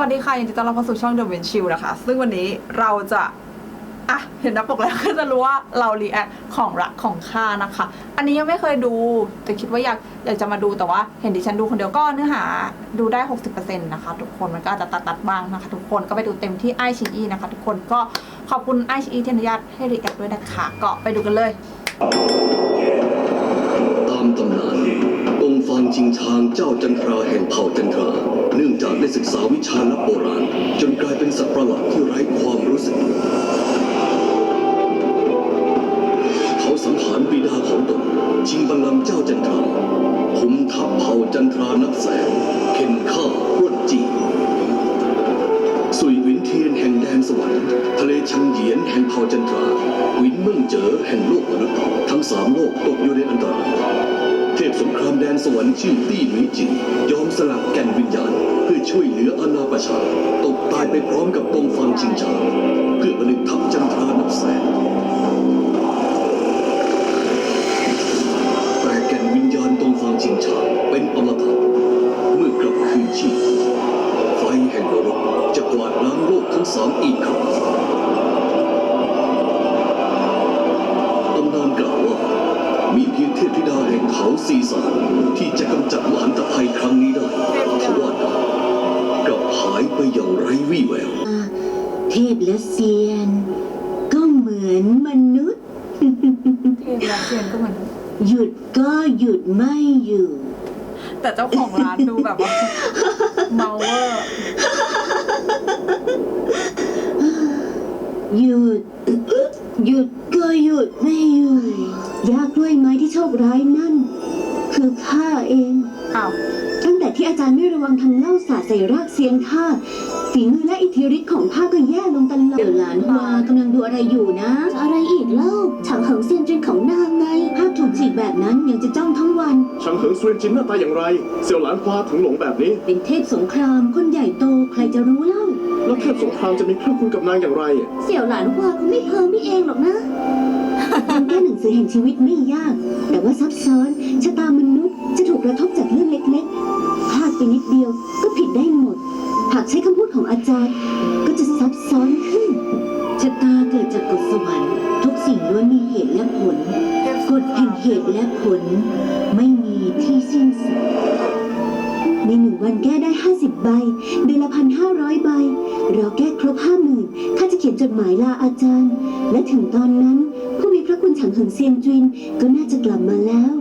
วัสดีค่ะยินดีต้อนรับเข้าสู่ช่อง The w i n c h i l นะคะ ซึ่งวันนี้เราจะอะเห็นหน้าปกแล้วก็จะรู้ว่าเรารีแอคของรักของข้านะคะ อันนี้ยังไม่เคยดูแต่คิดว่าอยากอยากจะมาดูแต่ว่าเห็นดิฉันดูคนเดียวก็เนื้อหาดูได้ 60%นะคะ ทุกคนมันก็อาจจะตัดตัดๆบ้างนะคะ ทุกคนก็ไปดูเต็มที่ไอชีอีนะคะ ทุกคนก็ขอบคุณไอชีอีที่อนุญาตให้รีแอคด้วยนะคะ ก็ไปดูกันเลย ตามตำนาน จิงชางเจ้าจันทราแห่งเผ่าจันทรา เนื่องจากได้ศึกษาวิชาลับโบราณ จนกลายเป็นสัตว์ประหลาดที่ไร้ความรู้สึก เขาสังหารบิดา หยุดก็หยุดไม่อยู่ แต่เจ้าของร้านดูแบบว่า เมาเวอร์ หยุด หยุดก็หยุดไม่อยู่ยากด้วยไม้ที่โชคร้ายนั่น คือข้าเอง อ้าว ตั้งแต่ที่อาจารย์ไม่ระวังทำเหล่าสาดใส่รากเซียนข้า กแบบนั้นยังจะจ้องทั้งวันชังเหิงซเวียนจินหน้าตาอย่างไร เสี่ยวหลานฟ้าถึงหลงแบบนี้ เป็นเทพสงครามคนใหญ่โตใครจะรู้เล่า แล้วเทพสงครามจะมีพระคุณกับนางอย่างไร เสี่ยวหลานวาเขาไม่เพิ่มพี่เองหรอกนะการแก้หนังสือแห่งชีวิตไม่ยาก แต่ว่าซับซ้อนชะตามนุษย์จะถูกกระทบจากเรื่องเล็กๆพลาดไปนิดเดียวก็ผิดได้หมด หากใช้คำพูดของอาจารย์ ก็จะซับซ้อนขึ้น ผลกฎแห่งเหตุและผลไม่มีที่สิ้นสุดในหนึ่งวันแก้ได้ 50 ใบ เดือนละพันห้าร้อยใบ เราแก้ครบห้าหมื่นข้าจะเขียนจดหมายลาอาจารย์ และถึงตอนนั้น ผู้มีพระคุณฉังเหิงเซียนจุนก็น่าจะกลับมาแล้ว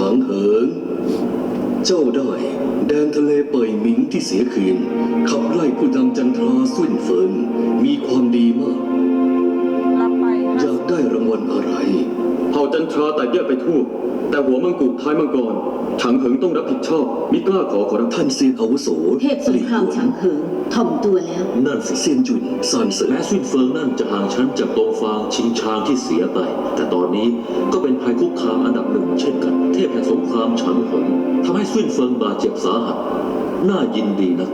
ฉางเหิง เจ้าได้แดนทะเลเป่ยหมิงที่เสียคืน ขับไล่ผู้นำจันทราสุ่นเฟิน มีความดีมาก รับไปอห้ายากได้รางวัลอะไร เผ่าจันทราแต่แยกไปทั่ว แต่หัวมังกรท้ายมังกรชังเหิงต้องรับผิดชอบมิกล้าขอขอรับท่านเซียนอาวุโสเทพสงครามฉังเหิงถ่อมตัวแล้ว นั่นสิเซียนจุนซานเสริและสิ้นเฟิงนั่นจะห่างชั้นจากตรงฟางชิงชางที่เสียไป แต่ตอนนี้ก็เป็นภัยคุกคามอันดับหนึ่งเช่นกัน เทพแห่งสงครามฉันเหิงทำให้สิ้นเฟิงบาดเจ็บสาหัสน่ายินดีนะ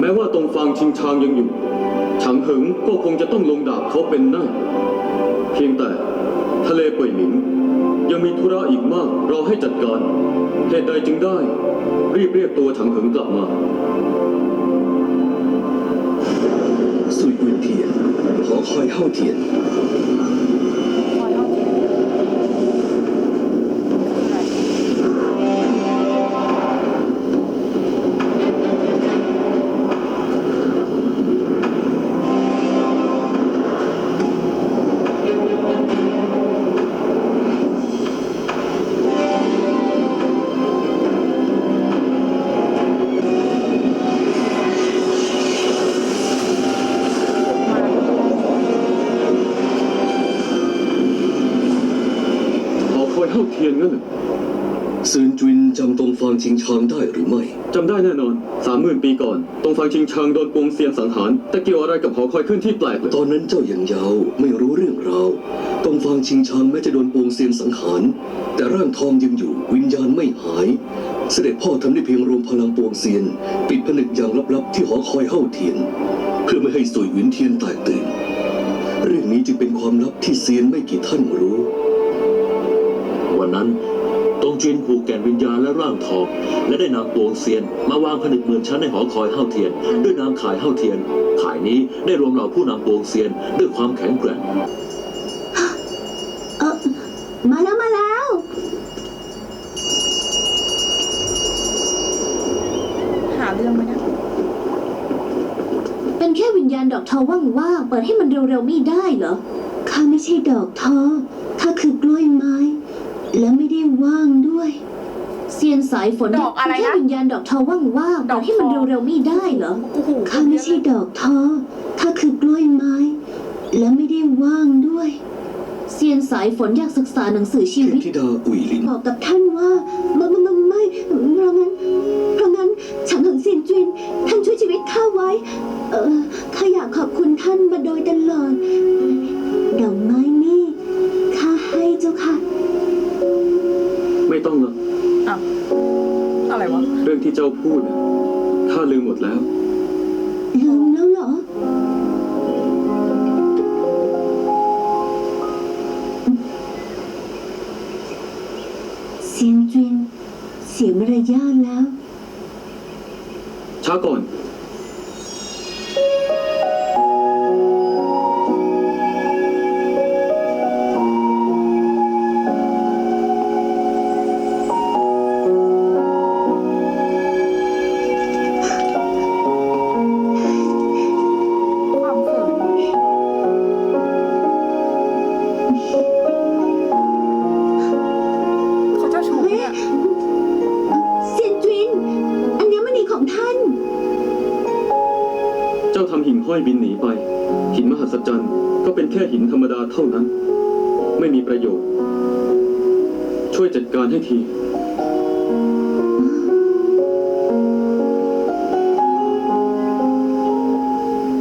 แม้ว่าตรงฟางชิงชางยังอยู่ชังเหิงก็คงจะต้องลงดาบเขาเป็นแน่เพียงแต่ทะเลเป่ยหมิง ยังมีธุระอีกมากรอให้จัดการ เหตุใดจึงได้ รีบเรียกตัวถังเหิงกลับมา สุยหวินเทียน ขอคอยเข้าเทียน รงฟางได้หรือไม่ จำได้แน่นอนสามหมื่นปีก่อน ตรงฟังชิงชางโดนปวงเซียนสังหาร แต่เกี่ยวอะไรกับหอคอยขึ้นที่แปลกเลยตอนนั้นเจ้ายังเยาว์ไม่รู้เรื่องราวตรงฟางชิงชางแม้จะโดนปวงเซียนสังหาร แต่ร่างทองยังอยู่วิญญาณไม่หาย เสด็จพ่อทำได้เพียงรวมพลังปวงเซียน ปิดผนึกอย่างลับๆที่หอคอยเฮ้าเทียน เพื่อไม่ให้สุยหวินเทียนแตกตื่น เรื่องนี้จึงเป็นความลับที่เซียนไม่กี่ท่านรู้ วันนั้น จีนผูกแก่นวิญญาณและร่างทอง และได้นำปวงเซียน มาวางผนึกเหมือนชั้นในหอคอยเฮ้าเทียน ด้วยนามขายเฮ้าเทียน ขายนี้ได้รวมเหล่าผู้นำปวงเซียนด้วยความแข็งแกร่งเออมาแล้วมาแล้ว หาเรื่องไหมเนะ เป็นแค่วิญญาณดอกทอว่างๆเปิดให้มันเร็วๆไม่ได้เหรอข้าไม่ใช่ดอกทอข้าคือกล้วยไม้ และไม่ได้ว่างด้วย เซียนสายฝนดอกอะไรเป็นแค่นะวิญญาณดอกทอว่างๆดเปิอกดให้มันทอเร็วๆไม่ได้เหรอโอ้โหข้าไม่ใช่ดอกทอข้าคือกล้วยไม้ และไม่ได้ว่างด้วย เซียนสายฝนอยากศึกษาหนังสือชีเทพวิต ธิดาอุ๋ยหลิน บอกกับท่านว่าไม่ไม่ไม่ไม่เพราะงั้นเพราะงั้นฉันถึงเซียนจิน ท่านช่วยชีวิตข้าไว้ เออข้าอยากขอบคุณท่านมาโดยตลอดดอกไม้นี่ข้าให้เจ้าค่ะ ไม่ต้องหรอกอะอะไรวะ เรื่องที่เจ้าพูดน่ะข้าลืมหมดแล้ว ลืมแล้วเหรอเซียนจินเสียมารยาทแล้ว แค่หินธรรมดาเท่านั้น ไม่มีประโยชน์ ช่วยจัดการให้ที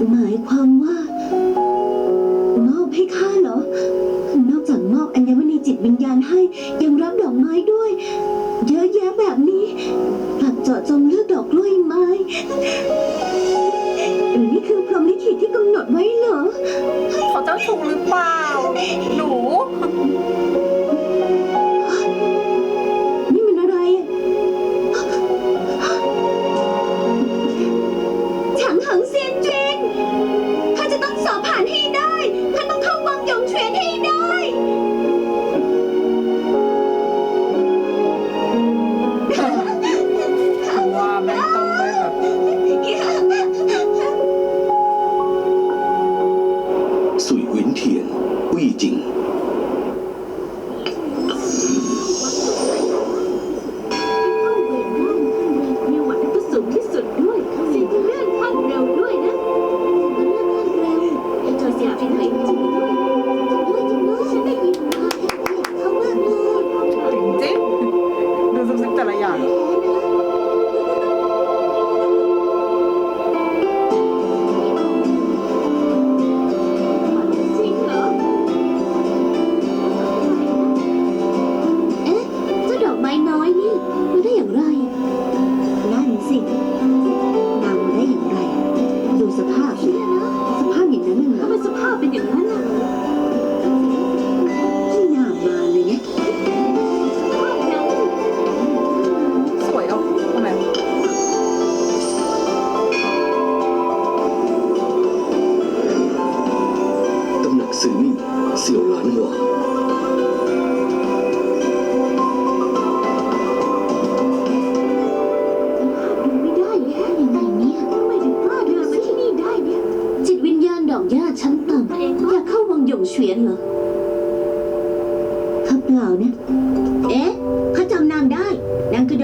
หมายความว่ามอบให้ข้าเหรอ นอกจากมอบอัญมณีจิตวิญญาณให้ยังรับดอกไม้ด้วย เยอะแยะแบบนี้กลับเจาะจงเลือกดอกกล้วยไม้ เฉวีย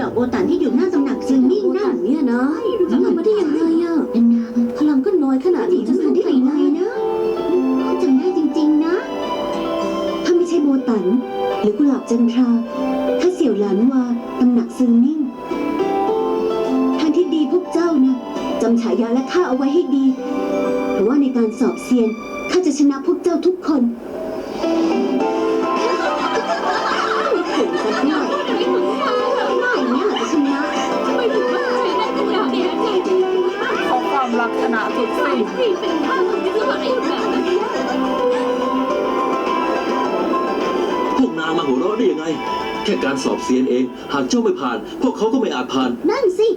อกโบตันที่อยู่หน้าตำหนักจึงนิ่งนั่นเนี่ยนะแล้วมันมาได้ยังไงอะนาพลังก็น้อยขนาดนี้จะมาได้ยังไงนะจำได้จริง ๆ นะ ถ้าไม่ใช่โบตัน หรือกุหลาบจันทรา แค่การสอบเซียนเอง หากเจ้าไม่ผ่าน พวกเขาก็ไม่อาจผ่าน นั่นสิ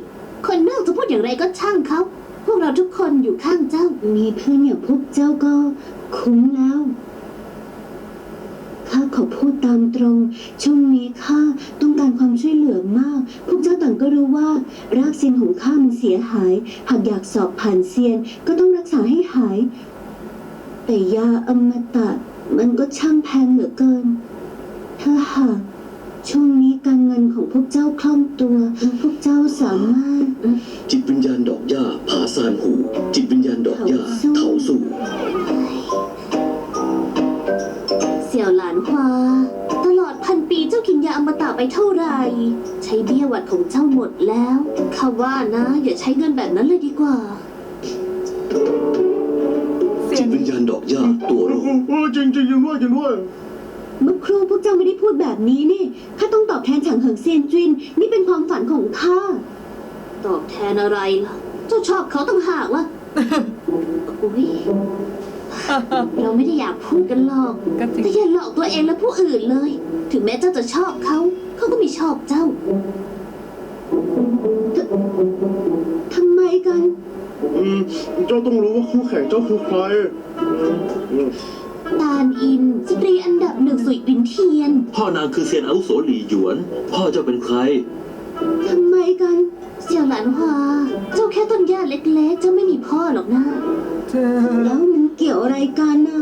คนนอกจะพูดอย่างไรก็ช่างเขา พวกเราทุกคนอยู่ข้างเจ้า มีเพื่อนอย่างพวกเจ้าก็คุ้มแล้ว ข้าขอพูดตามตรง ช่วงนี้ข้าต้องการความช่วยเหลือมาก พวกเจ้าต่างก็รู้ว่ารากเซียนของข้ามันเสียหาย หากอยากสอบผ่านเซียนก็ต้องรักษาให้หาย แต่ยาอมตะมันก็ช่างแพงเหลือเกิน ถ้าหาก ช่วงนี้การเงินของพวกเจ้าคล่องตัว พวกเจ้าสามารถ จิตวิญญาณดอกหญ้าผาซานหู จิตวิญญาณดอกหญ้าเถาสู่เสี่ยวหลานฮวาตลอดพันปีเจ้ากินยาอมตะไปเท่าไหร่ ใช้เบี้ยหวัดของเจ้าหมดแล้วข้าว่านะ อย่าใช้เงินแบบนั้นเลยดีกว่าเสีจิยตงวิญญาณดอกหญ้าตัวโรค จริงจริงยังด้วยยังด้วย เมื่อครู่พวกเจ้าไม่ได้พูดแบบนี้นี่ข้าต้องตอบแทนฉางเหิงเซียนจิน นี่เป็นความฝันของข้า ตอบแทนอะไรล่ะ เจ้าชอบเขาต้องหากล่ะ อุ๊ย เราไม่ได้อยากพูดกันหรอก ก็จริง แต่อย่าหลอกตัวเองและผู้อื่นเลย ถึงแม้เจ้าจะชอบเขา เขาก็ไม่ชอบเจ้าททำไมกัน อืมเจ้าต้องรู้ว่าคู่แข่งเจ้าคือใคร ตานอินสตรีอันดับหนึ่งสุยวินเทียน พ่อนางคือเซียนอาวุโสหลี่หยวน พ่อเจ้าเป็นใคร ทำไมกันเสี่ยวหลานฮวาเจ้าแค่ต้นหญ้าเล็กๆ เจ้าไม่มีพ่อหรอกนะ เธอแล้วมันเกี่ยวอะไรกันนะ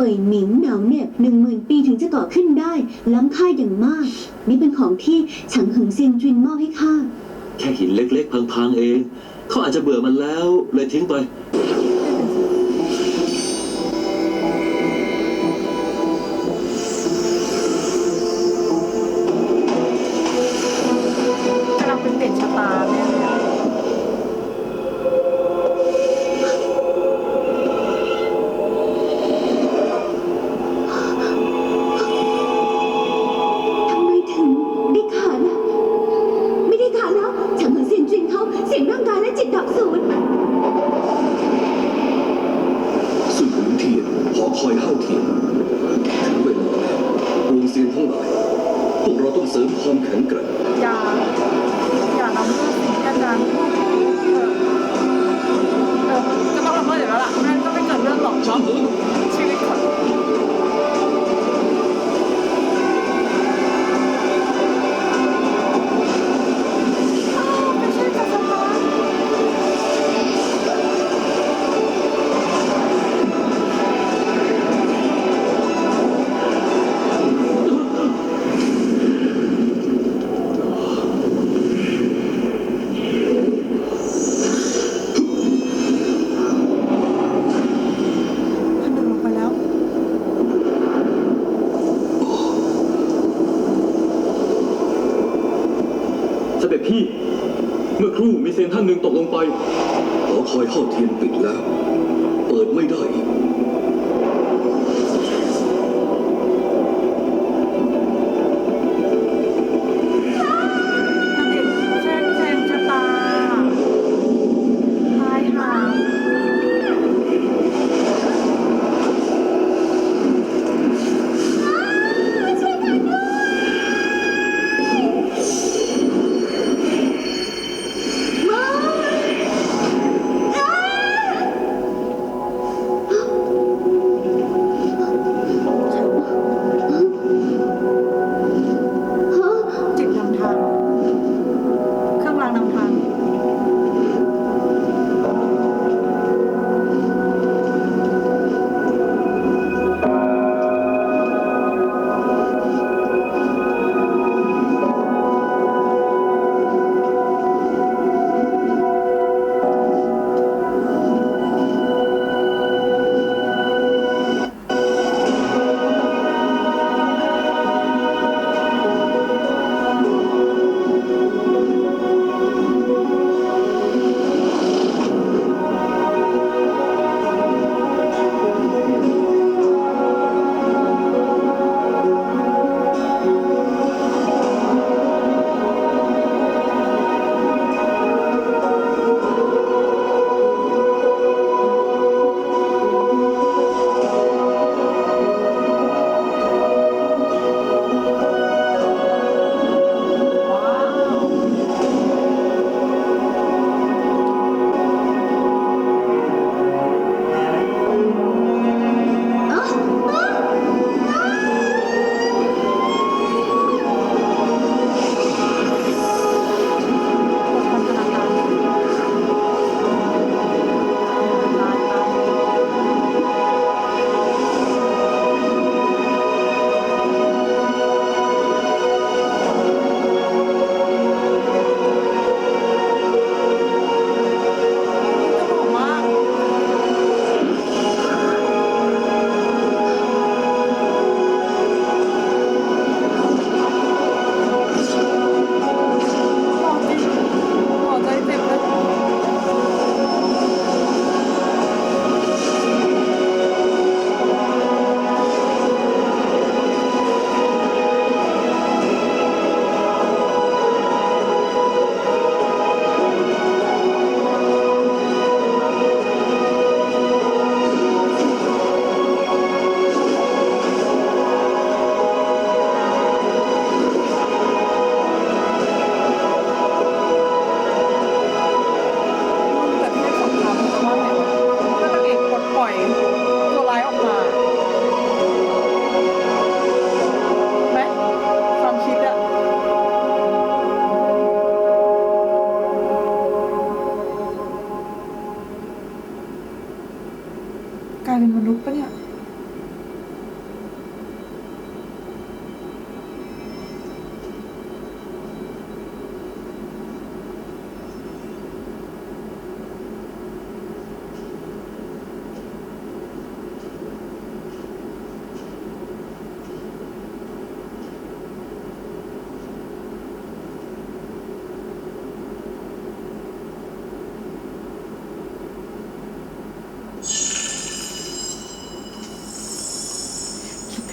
เป่ยหมิงหนาวเนี่ยหนึ่งหมื่นปีถึงจะก่อขึ้นได้ ล้ำค่าอย่างมาก นี่เป็นของที่ฉังหึงเซียงจุนมอบให้ข้าแค่หินเล็กๆพังๆเอง เขาอาจจะเบื่อมันแล้วเลยทิ้งไป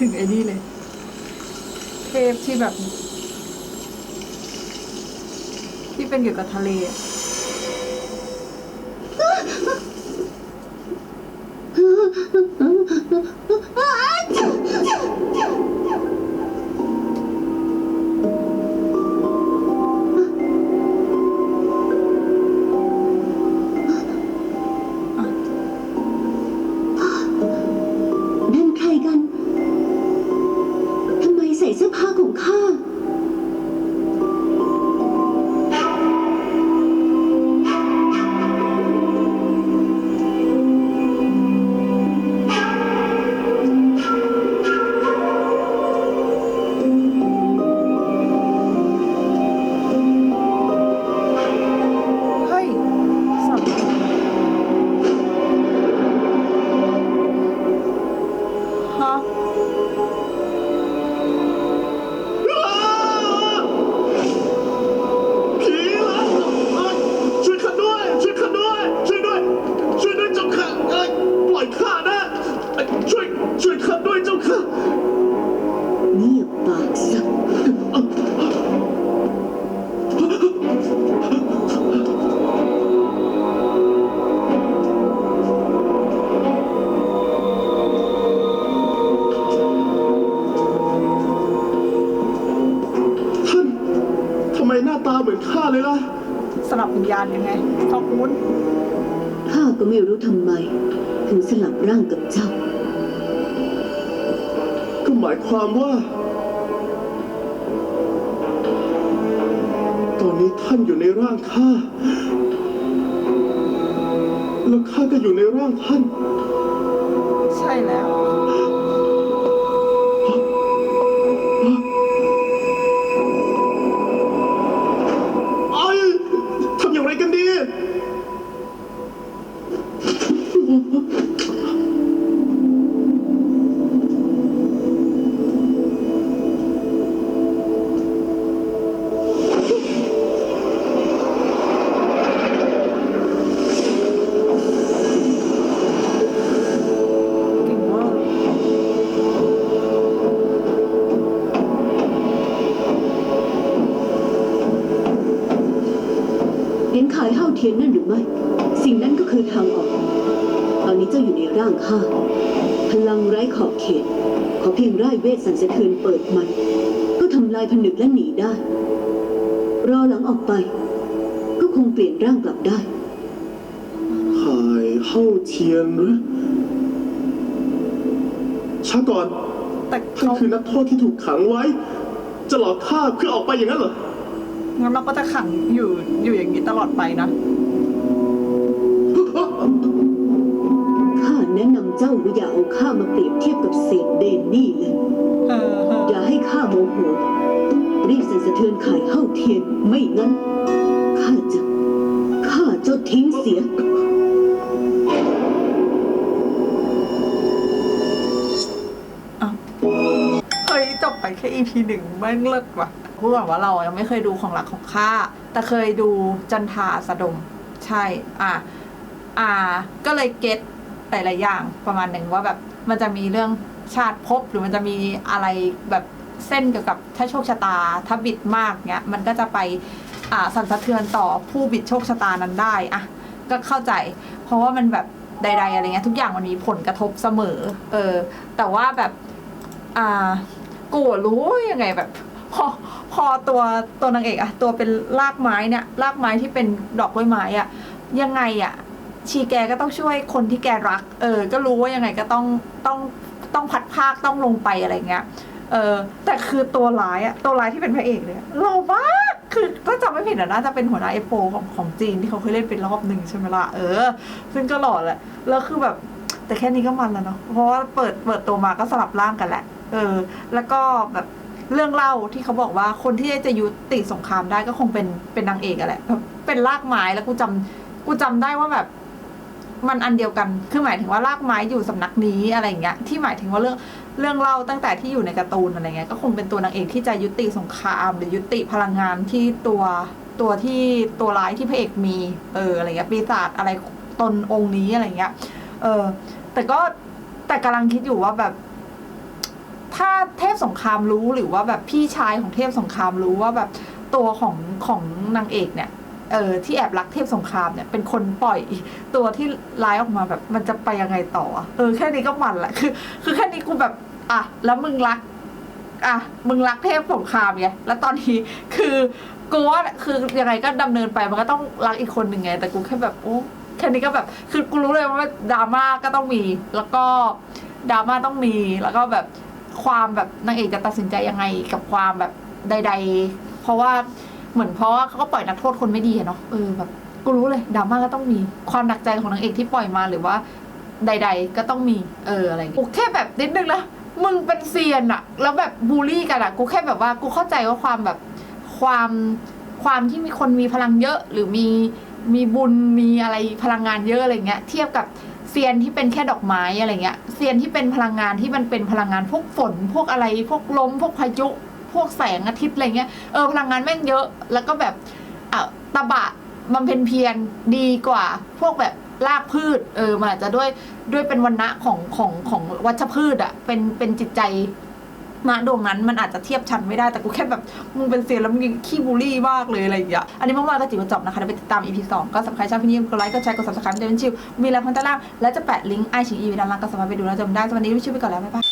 ถึงไอ้นี่เลย เทพที่แบบ ที่เป็นเกี่ยวกับทะเลอะ ขอบเขตขอเพียงร่ายเวทสันสะเทือนเปิดมัน ก็ทำลายผนึกและหนีได้ รอหลังออกไป ก็คงเปลี่ยนร่างกลับได้ขายเข้าเทียนหรือช้าก่อนแต่ท่านเขาคือนักโทษที่ถูกขังไว้ จะหลอกข้าเพื่อออกไปอย่างนั้นเหรอ งั้นเราก็จะขังอยู่อยู่อย่างนี้ตลอดไปนะ อย่าเอาข้ามาเปรียบเทียบกับเศษเดนนี่เลยเออเอออย่าให้ข้าโมโหรีบสั่นสะเทือนขายเข้าเทียนไม่งั้นข้าจะข้าเจ้าทิ้งเสียอะเฮ้ยจบไปแค่ EP หนึ่งแม่งเลิศว่ะพูดก่อนว่าเรายังไม่เคยดูของหลักของข้าแต่เคยดูจันทาสะดม ใช่ อะ อ่า ก็เลยเก็ต หลายๆอย่างประมาณหนึ่งว่าแบบมันจะมีเรื่องชาติภพหรือมันจะมีอะไรแบบเส้นเกี่ยวกับถ้าโชคชะตาถ้าบิดมากเนี้ยมันก็จะไปอ่าสั่นสะเทือนต่อผู้บิดโชคชะตานั้นได้อะก็เข้าใจ เพราะว่ามันแบบใด ๆ อะไรเงี้ยทุกอย่างมันมีผลกระทบเสมอ เออ แต่ว่าแบบอ่ากูรู้ยังไงแบบพอพอตัวตัวนางเอกอะตัวเป็นรากไม้เนี่ยรากไม้ที่เป็นดอกกล้วยไม้อะยังไงอะ ชีแกก็ต้องช่วยคนที่แกรัก เออ ก็รู้ว่ายังไงก็ต้องต้องต้องพัดภาคต้องลงไปอะไรเงี้ย เออ แต่คือตัวร้ายอะตัวร้ายที่เป็นพระเอกเลยอะหล่อมากคือถ้าจำไม่ผิดอะน่าจะเป็นหัวหน้าเอฟโของของจีนที่เขาเคยเล่นเป็นรอบหนึ่งใช่ไหมล่ะเออ ซึ่งก็หล่อแหละแล้วคือแบบแต่แค่นี้ก็มันแล้วเนาะเพราะว่าเปิดเปิดตัวมาก็สลับร่างกันแหละ เออ แล้วก็แบบเรื่องเล่าที่เขาบอกว่าคนที่จะยุติสงครามได้ก็คงเป็นเป็นนางเอกอะแหละเป็นรากไม้แล้วกูจำกูจำได้ว่าแบบ มันอันเดียวกันคือหมายถึงว่ารากไม้อยู่สำนักนี้อะไรอย่างเงี้ยที่หมายถึงว่าเรื่องเรื่องเล่าตั้งแต่ที่อยู่ในการ์ตูนอะไรเงี้ยก็คงเป็นตัวนางเอกที่จะยุติสงครามหรือยุติพลังงานที่ตัวตัวที่ตัวร้ายที่พระเอกมีเอออะไรเงี้ยปีศาจอะไรตนองค์นี้อะไรเงี้ยเออแต่ก็แต่กำลังคิดอยู่ว่าแบบ ถ้าเทพสงครามรู้หรือว่าแบบพี่ชายของเทพสงครามรู้ว่าแบบตัวของของนางเอกเนี่ย เออที่แอบรักเทพสงครามเนี่ยเป็นคนปล่อยตัวที่ร้ายออกมาแบบมันจะไปยังไงต่ออะเออแค่นี้ก็มันละคือ คือแค่นี้กูแบบ อะแล้วมึงรัก อะมึงรักเทพสงครามไงแล้วตอนนี้คือกูว่าคือยังไงก็ดำเนินไปมันก็ต้องรักอีกคนหนึ่งไง แต่กูแค่แบบโอ้แค่นี้ก็แบบคือกูรู้เลยว่าดราม่าก็ต้องมี แล้วก็ดราม่าต้องมีแล้วก็แบบความแบบนางเอกจะตัดสินใจยังไงกับความแบบใด ๆ เพราะว่า เหมือนเพราะว่าเขาก็ปล่อยนักโทษคนไม่ดีอะเนาะเออแบบกูรู้เลยดราม่าก็ต้องมีความหนักใจของนางเอกที่ปล่อยมาหรือว่า ใด ๆ ก็ต้องมีเอออะไรอย่างเงี้ยกูแค่แบบนิดนึงนะมึงเป็นเซียนอะแล้วแบบบูลลี่กันอะกูแค่แบบว่ากูเข้าใจว่าความแบบความความที่มีคนมีพลังเยอะหรือมีมีบุญมีอะไรพลังงานเยอะอะไรเงี้ย เทียบกับเซียนที่เป็นแค่ดอกไม้อะไรเงี้ยเซียนที่เป็นพลังงานที่มันเป็นพลังงานพวกฝน พวกอะไรพวกลมพวกพายุ พวกแสงอาทิตย์อะไรเงี้ยเออพลังงานแม่งเยอะ แล้วก็แบบอะตะบะบำเพ็ญเพียรดีกว่า พวกแบบรากพืช เออมันอาจจะด้วยด้วยเป็นวันณะของของของวัชพืชอะเป็นเป็นจิตใจณดวงนั้นมันอาจจะเทียบชั้นไม่ได้แต่กูแค่แบบมึงเป็นเซียนแล้วมึงขี้บูลลี่มากเลยอะไรอย่างเงี้ยอันนี้เมื่อวานก็จิ๋วจบนะคะเดี๋ยวไปติดตาม EP สองก็สำคัญชอบพี่นิ่มกดไลค์กดแชร์กด subscribe เดนชิวมีแล้วพันตะล่างและจะแปะลิงก์ไอชีอีไว้ด้านล่างก็สามารถไปดูแล้วจำได้สวัสดีพี่ชิวไปก่อนแล้วบ๊ายบาย